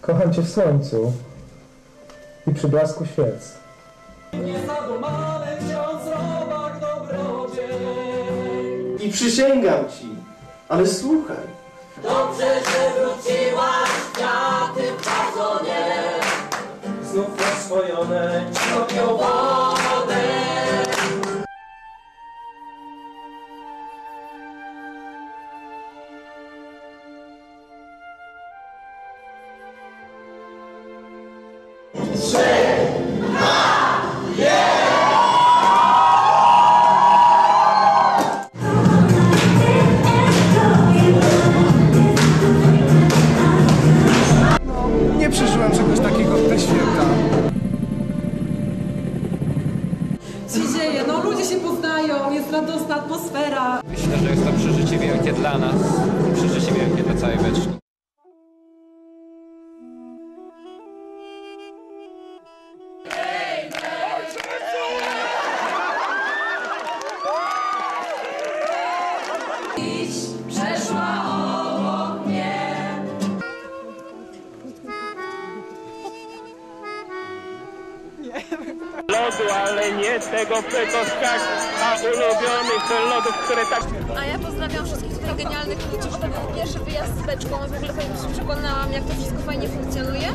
Kocham cię w słońcu i przy blasku świec. I przysięgam ci, ale słuchaj. Dobrze, że wróciłaś, kwiaty w wazonie, Znów oswojone kopią takiego w te święta. się dzieje? No ludzie się poznają, jest radosna atmosfera. Myślę, że jest to przeżycie wielkie dla nas, przeżycie wielkie dla całej beczki. Przeszła tego w pekoskach, a ulubionych lodów, które tak A ja pozdrawiam wszystkich tutaj genialnych ludzi, bo to był pierwszy wyjazd z beczką. W ogóle fajnie się przekonałam, jak to wszystko fajnie funkcjonuje.